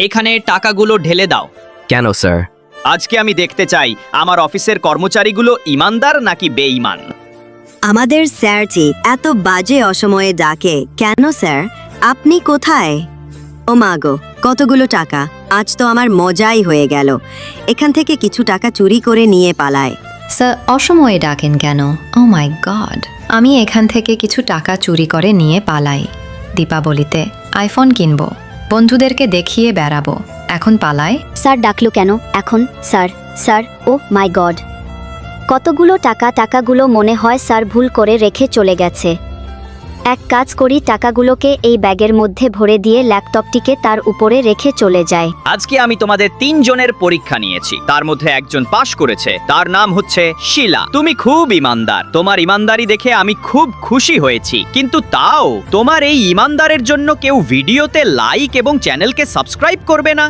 এখানে টাকাগুলো ঢেলে দাও। কেন স্যার? আজকে আমি দেখতে চাই আমার অফিসের কর্মচারীগুলো ইমানদার নাকি বেঈমান? আমাদের স্যারটি এত বাজে অসময়ে ডাকে। কেন স্যার? আপনি কোথায়? ও মাগো কতগুলো টাকা? আজ তো আমার মজাই হয়ে গেল। এখান থেকে কিছু টাকা চুরি করে নিয়ে পালায়। স্যার অসময়ে ডাকেন কেন? Oh my God. আমি এখান থেকে কিছু টাকা চুরি করে নিয়ে পালাই। দীপাবলিতে আইফোন কিনবো। বন্ধুদেরকে দেখিয়ে বেড়াবো। এখন পালায় স্যার, ডাকলো কেন? এখন, sir sir, oh my god. কতগুলো টাকা টাকাগুলো মনে হয় স্যার ভুল করে রেখে চলে গেছে। এক কাজ করি, টাকাগুলোকে এই ব্যাগের মধ্যে ভরে দিয়ে ল্যাপটপটিকে তার উপরে রেখে চলে যায়। আজকে আমি তোমাদের তিনজনের পরীক্ষা নিয়েছি। তার মধ্যে একজন পাশ করেছে। তার নাম হচ্ছে শিলা। তুমি খুব ইমানদার। তোমার ইমানদারি দেখে আমি খুব খুশি হয়েছি। কিন্তু তাও, তোমার এই ইমানদারের জন্য কেউ ভিডিওতে লাইক এবং চ্যানেলকে সাবস্ক্রাইব করবে না।